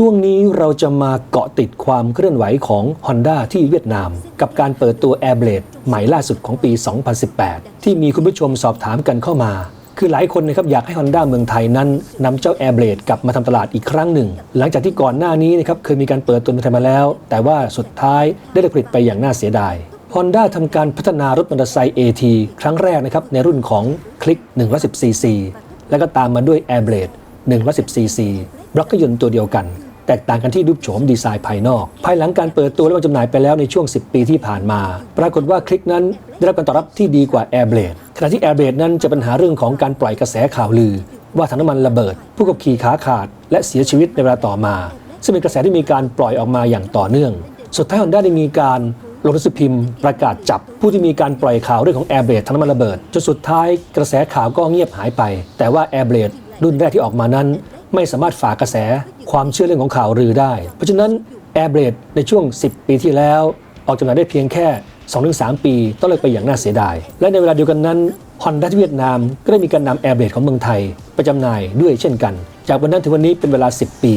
ช่วงนี้เราจะมาเกาะติดความเคลื่อนไหวของ Honda ที่เวียดนาม กับการเปิดตัว Airblade ใหม่ล่าสุดของปี 2018 ที่มีคุณผู้ชมสอบถามกันเข้ามา คือหลายคนนะครับอยากให้ Honda เมืองไทยนั้นนำเจ้า Airblade กลับมาทำตลาดอีกครั้งหนึ่ง หลังจากที่ก่อนหน้านี้นะครับเคยมีการเปิดตัวในไทยมาแล้ว แต่ว่าสุดท้ายได้ผลิตไปอย่างน่าเสียดาย Honda ทำการพัฒนารถมอเตอร์ไซค์ AT ครั้งแรกนะครับในรุ่นของ Click 110cc แล้วก็ตามมาด้วย Airblade 110cc บล็อกเครื่องยนต์ตัวเดียวกัน แตกต่างกันที่รูปโฉมดีไซน์ภายนอก ภายหลังการเปิดตัวและวางจำหน่ายไปแล้วในช่วง 10 ปีที่ผ่านมา ปรากฏว่าคลิกนั้นได้รับการตอบรับที่ดีกว่า Airblade ขณะที่ Airblade นั้นจะปัญหาเรื่องของการปล่อยกระแสข่าวลือ ว่าถังน้ำมันระเบิด ผู้ขับขี่ขาขาด และเสียชีวิตในเวลาต่อมา ซึ่งเป็นกระแสที่มีการปล่อยออกมาอย่างต่อเนื่อง สุดท้าย Honda ได้มีการลงหนังสือพิมพ์ประกาศจับผู้ที่มีการปล่อยข่าวเรื่องของ Airblade ถังน้ำมันระเบิดจนสุดท้ายกระแสข่าวก็เงียบหายไป แต่ว่า Airblade รุ่นแรกที่ออกมานั้น ไม่สามารถฝ่ากระแสความเชื่อเรื่องของข่าวลือได้ เพราะฉะนั้น Airblade ในช่วง 10 ปีที่แล้ว ออกจำหน่ายได้เพียงแค่ 2-3 ปีต้องเลยไปอย่างน่าเสียดาย และในเวลาเดียวกันนั้น Honda ที่เวียดนามก็ได้มีการนำ Airblade ของเมืองไทยไปจำหน่ายด้วยเช่นกัน จากวันนั้นถึงวันนี้เป็นเวลา 10 ปี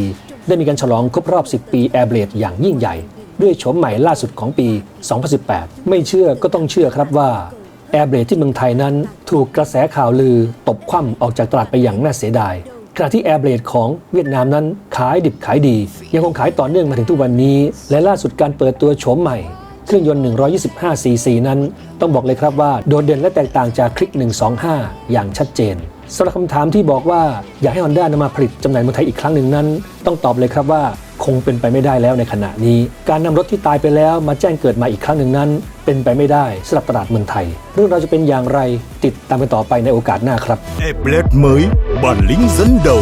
ได้มีการฉลองครบรอบ 10 ปี Airblade อย่างยิ่งใหญ่ ด้วยโฉมใหม่ล่าสุดของปี 2018 ไม่เชื่อก็ต้องเชื่อครับว่าแอร์เบรดที่เมืองไทยนั้น ถูกกระแสข่าวลือตบคว่ำออกจากตลาดไปอย่างน่าเสียดาย ขณะที่แอร์เบรดของเวียดนามนั้นขายดิบขายดี ยังคงขายต่อเนื่องมาถึงทุกวันนี้ และล่าสุดการเปิดตัวโฉมใหม่ เครื่องยนต์ 125 ซีซีนั้น ต้องบอกเลยครับว่าโดดเด่นและแตกต่างจากคลิก 125 อย่างชัดเจนสำหรับคำถามที่บอกว่าอยากให้ Honda นำมาผลิตจำหน่ายเมืองไทยอีกครั้งหนึ่งนั้น ต้องตอบเลยครับว่า คงเป็นไปไม่ได้แล้วในขณะนี้ การนำรถที่ตายไปแล้วมาแจ้งเกิดมาอีกครั้งหนึ่งนั้น เป็นไปไม่ได้สำหรับตลาดเมืองไทย เรื่องเราจะเป็นอย่างไรติดตามกันต่อไปในโอกาสหน้าครับ Apple mới, bản lĩnh dẫn đầu